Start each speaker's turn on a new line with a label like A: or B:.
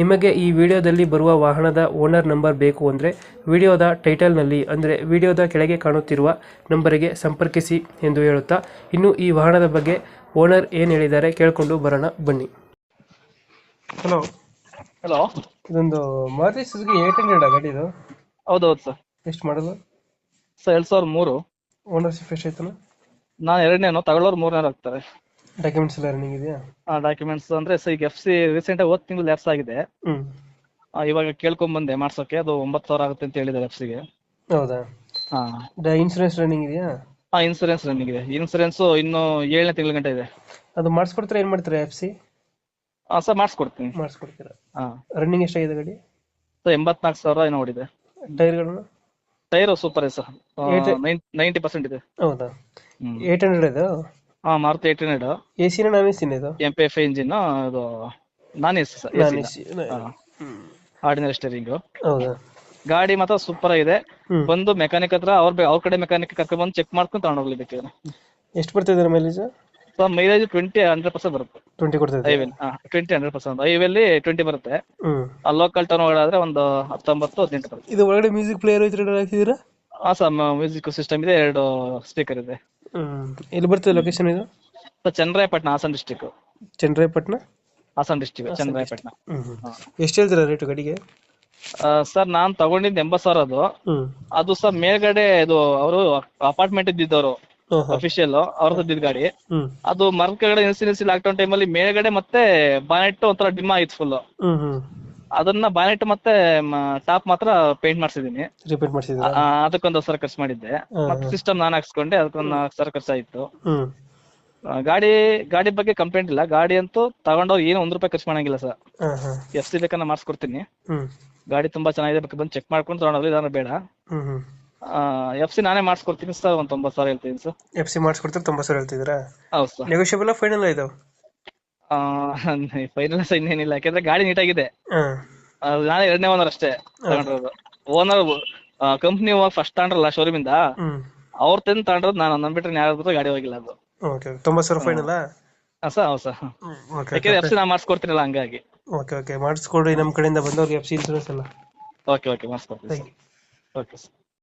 A: ನಿಮಗೆ ಈ ವಿಡಿಯೋದಲ್ಲಿ ಬರುವ ವಾಹನದ ಓನರ್ ನಂಬರ್ ಬೇಕು ಅಂದರೆ ವಿಡಿಯೋದ ಟೈಟಲ್ನಲ್ಲಿ ಅಂದರೆ ವಿಡಿಯೋದ ಕೆಳಗೆ ಕಾಣುತ್ತಿರುವ ನಂಬರಿಗೆ ಸಂಪರ್ಕಿಸಿ ಎಂದು ಹೇಳುತ್ತಾ ಇನ್ನು ಈ ವಾಹನದ ಬಗ್ಗೆ ಓನರ್ ಏನು ಹೇಳಿದ್ದಾರೆ ಕೇಳಿಕೊಂಡು ಬರೋಣ ಬನ್ನಿ. ಹಲೋ
B: ಹಲೋ
A: ಇದೊಂದು ಮಾರುತಿ ಸುಜುಕಿ ಏಟ್ ಹಂಡ್ರೆಡ್ ಗಾಡಿ ಇದು?
B: ಹೌದು ಸರ್.
A: ಎಷ್ಟು ಮಾಡಲು
B: ಸರ್ ಎರಡು ಸಾವಿರದ ಮೂರು.
A: ಓನರ್ಶಿಪ್ ಎಷ್ಟು ಆಯ್ತು
B: ನಾನು ಎರಡನೇನೋ ತಗೊಳ್ಳೋರು ಮೂರನೇ ಆಗ್ತಾರೆ.
A: ಡಾಕ್ಯುಮೆಂಟ್ಸ್ ಎಲ್ಲ ರನ್ನಿಂಗ್ ಇದೆಯಾ?
B: ಆ ಡಾಕ್ಯುಮೆಂಟ್ಸ್ ಅಂದ್ರೆ ಈಗ ಎಫ್ ಸಿ ರೀಸೆಂಟ್ ಆಗಿ ಹೋದ್ ತಿಂಗಳು ಲ್ಯಾಪ್ಸ್ ಆಗಿದೆ.
A: ಹ್ಞೂ
B: ಆ, ಇವಾಗ ಕೇಳ್ಕೊಂಡ್ ಬಂದೆ ಮಾಡ್ಸೋಕೆ ಅದು ಒಂಬತ್ತು ಸಾವಿರ ಆಗುತ್ತೆ ಅಂತ ಹೇಳಿದ್ದಾರೆ ಎಫ್ ಸಿಗೆ
A: ಹೌದಾ?
B: ಹಾ.
A: ಇನ್ಸೂರೆನ್ಸ್ ರನ್ನಿಂಗ್ ಇದೆಯಾ?
B: ಆ ಇನ್ಸೂರೆನ್ಸ್ ರನ್ನಿಂಗ್ ಇದೆ. ಇನ್ಸೂರೆನ್ಸ್ ಇನ್ನು ಏಳನೇ ತಿಂಗಳ ಗಂಟೆ ಇದೆ.
A: ಅದು ಮಾಡಿಸ್ಕೊಡ್ತೀರಾ ಏನು ಮಾಡ್ತೀರಾ ಎಫ್ ಸಿ
B: ಹಾ ಸರ್ ಮಾಡಿಸ್ಕೊಡ್ತೀನಿ.
A: ಮಾಡಿಸ್ಕೊಡ್ತೀರಾ?
B: ಹಾ.
A: ರನ್ನಿಂಗ್ ಎಷ್ಟಾಗಿದೆ ಗಾಡಿ?
B: ಸರ್ ಎಂಬತ್ನಾಲ್ಕು ಸಾವಿರ ಏನೋ ಓಡಿದೆ.
A: ಟೈರ್ಗಳನ್ನು
B: ಟೈರ್ ಸೂಪರ್ ಇದೆ ಸರ್
A: ಏಟ್-
B: ನೈಂಟಿ ಪರ್ಸೆಂಟ್ ಇದೆ.
A: ಹೌದಾ?
B: ಹ್ಮ್.
A: ಏಟ್ ಹಂಡ್ರೆಡ್ ಇದು?
B: ಹಾ ಮಾರುತಿ ಏಟ್ ಹಂಡ್ರೆಡ್
A: ಎ ಸಿನ ನಾನ್ ಎ ಸಿನ ಇದು?
B: ಎಂ ಪಿ ಎಫ್ ಇಂಜಿನ್ ಅದು non S
A: non A C
B: ordinary steering
A: ಹೌದಾ?
B: ಗಾಡಿ ಮಾತ್ರ ಸೂಪರ್ ಆಗಿದೆ. ಬಂದು ಮೆಕ್ಯಾನಿಕ್ ಹತ್ರ ಅವ್ರ ಅವ್ರ ಕಡೆ ಮೆಕ್ಯಾನಿಕ್ ಕರ್ಕೊಂಡ್ ಬಂದು ಚೆಕ್ ಮಾಡ್ಕೊಂಡು ತಗೊಂಡು ಹೋಗ್ಲಿ ಬೇಕಿದ್ರೆ
A: ಎಷ್ಟು ಬರ್ತಿದ್ದಾರೆ mileage
B: so mileage twenty hundred percent ಬರುತ್ತೆ.
A: ಟ್ವೆಂಟಿ ಕೊಡ್ತಿದ್ದಾರೆ
B: ಹೈವೇ ಟ್ವೆಂಟಿ ಹಂಡ್ರೆಡ್ ಪರ್ಸೆಂಟ್ ಹೈವೇಲಿ ಟ್ವೆಂಟಿ ಬರುತ್ತೆ. ಆ ಲೋಕಲ್ ಟರ್ನ್ ಒಳಗಾದ್ರೆ ಒಂದು ಹತ್ತೊಂಬತ್ತು ಹದಿನೆಂಟು ಬರುತ್ತೆ.
A: ಇದು ಒಳಗಡೆ ಮ್ಯೂಸಿಕ್ ಪ್ಲೇಯರ್ ಐತ್ರಿ ಹಾಕಿದ್ದೀರಾ?
B: ಹಾ ಸರ್ ಮ್ಯೂಸಿಕ್ ಸಿಸ್ಟಮ್ ಇದೆ ಎರಡು ಸ್ಪೀಕರ್ ಇದೆ.
A: ಎಲ್ಲಿ ಬರ್ತದೆ ಲೊಕೇಶನ್ ಇದು?
B: ಚಂದ್ರಾಯಪಟ್ಟಣ ಹಾಸನ್ ಡಿಸ್ಟಿಕ್
A: ಚಂದ್ರಾಯಪಟ್ಟಣ?
B: ಹಾಸನ್ ಡಿಸ್ಟಿಕ್
A: ಚಂದ್ರಾಯಪಟ್ಟಣ. ಎಷ್ಟು ಹೇಳ್ತೀರಾ ರೇಟ್ ಗಡಿಗೆ?
B: ಸರ್ ನಾನ್ ತಗೊಂಡಿದ್ದು ಎಂಬತ್ ಸಾವಿರ ಅದು ಅದು ಸರ್ ಮೇಲ್ಗಡೆ ಇದು ಅವರು ಅಪಾರ್ಟ್ಮೆಂಟ್ ಇದ್ದಿದ್ದವರು ಅಫಿಷಿಯಲ್ ಅವ್ರ ಇದ್ದಿದ್ ಗಾಡಿ. ಅದು ಮರದ ಕೆಳಗಡೆ ನಿಲ್ಸಿ ನಿಲ್ಸಿ ಟೈಮ್ ಅಲ್ಲಿ ಮೇಲ್ಗಡೆ ಮತ್ತೆ ಬಾನೆಟ್ ಒಂಥರ ಡಿಮ್ ಆಗಿತ್ತು ಫುಲ್ ಅದನ್ನ ಬಾನೆಟ್ ಮತ್ತೆ ಟಾಪ್ ಮಾತ್ರ ಪೇಂಟ್ ಮಾಡ್ಸಿದೀನಿ.
A: ರಿಪೀಟ್ ಮಾಡಿಸಿದ್ರಾ
B: ಆ, ಅದಕ್ಕೊಂದು ಸಾವಿರ ಖರ್ಚು ಮಾಡಿದ್ದೆ. ಮತ್ತೆ ಸಿಸ್ಟಮ್ ನಾನು ಹಾಕ್ಸ್ಕೊಂಡೆ ಅದಕ್ಕೊಂದು ನಾಲ್ಕು ಸಾವಿರ ಆಯ್ತು. ಗಾಡಿ ಗಾಡಿ ಬಗ್ಗೆ ಕಂಪ್ಲೇಂಟ್ ಇಲ್ಲ. ಗಾಡಿ ಅಂತೂ ತಗೊಂಡವ್ರು ಏನು ಒಂದ್ ರೂಪಾಯಿ ಖರ್ಚು ಮಾಡಂಗಿಲ್ಲ ಸರ್. ಎಫ್ ಸಿ ಬೇಕನ್ನ ಮಾಡಿಸ್ಕೊಡ್ತೀನಿ. ಗಾಡಿ ತುಂಬಾ ಚೆನ್ನಾಗಿದೆ ಬೇಕು ಬಂದು ಚೆಕ್ ಮಾಡ್ಕೊಂಡು ತಗೊಂಡೋಗ್ಲಿ ಇದಾದ್ರೆ ಬೇಡ. ಎಫ್ ಸಿ ನಾನೇ ಮಾಡಿಸ್ಕೊಡ್ತೀನಿ ಸರ್ ಒಂದ್ ತೊಂಬತ್ತು ಸಾವಿರ ಹೇಳ್ತೀನಿ ಸರ್.
A: ಎಫ್ ಸಿ ಮಾಡಿಸ್ಕೊಡ್ತಾರೆ ತೊಂಬತ್ತು ಸಾವಿರ ಹೇಳ್ತಿದ್ದೀರಾ?
B: ಹೌದು ಸರ್.
A: ನೆಗೋಷಿಯಬಲ್ ಫೈನಲ್ ಇದು?
B: ಫೈನಲ್ ಇನ್ನೇನಿಲ್ಲ. ಯಾಕಂದ್ರೆ ಗಾಡಿ
A: ನೀಟ್
B: ಆಗಿದೆ. ನಾನು ಎರಡನೇ ಓನರ್ ಅಷ್ಟೇ ತಗೊಂಡಿರೋದು. ಓನರ್ ಕಂಪ್ನಿ ಫಸ್ಟ್ ತಗೊಂಡ್ರಲ್ಲ ಶೋರೂಮ್ ಇಂದ? ಅವ್ರ ತಂದು ತಗೊಂಡ್ರದ್ದು ನಾನು. ನಂಬಿಟ್ರೆ ಯಾರಾದ್ರೂ ಗಾಡಿ ಹೋಗಿಲ್ಲ ಅದು.
A: ಓಕೆ ತೊಂಬತ್ತು ಸಾವಿರ ಫೈನಲಾ
B: ಹಾ ಸರ್
A: ಓಕೆ
B: ಯಾಕಂದ್ರೆ ಎಫ್ ಸಿ ನಾ ಮಾಡಿಸ್ಕೊಡ್ತೀರಲ್ಲ ಹಂಗಾಗಿ.
A: Okay okay. ಮಾಡಿಸ್ಕೊಡ್ರಿ ನಮ್ಮ ಕಡೆಯಿಂದ ಬಂದವ್ರಿಗೆ ಎಫ್ ಸಿ ಇನ್ಸೂರೆನ್ಸ್ ಎಲ್ಲ.
B: Okay okay. ಮಾಡಿಸ್ಕೊಡ್ತೀನಿ okay sir.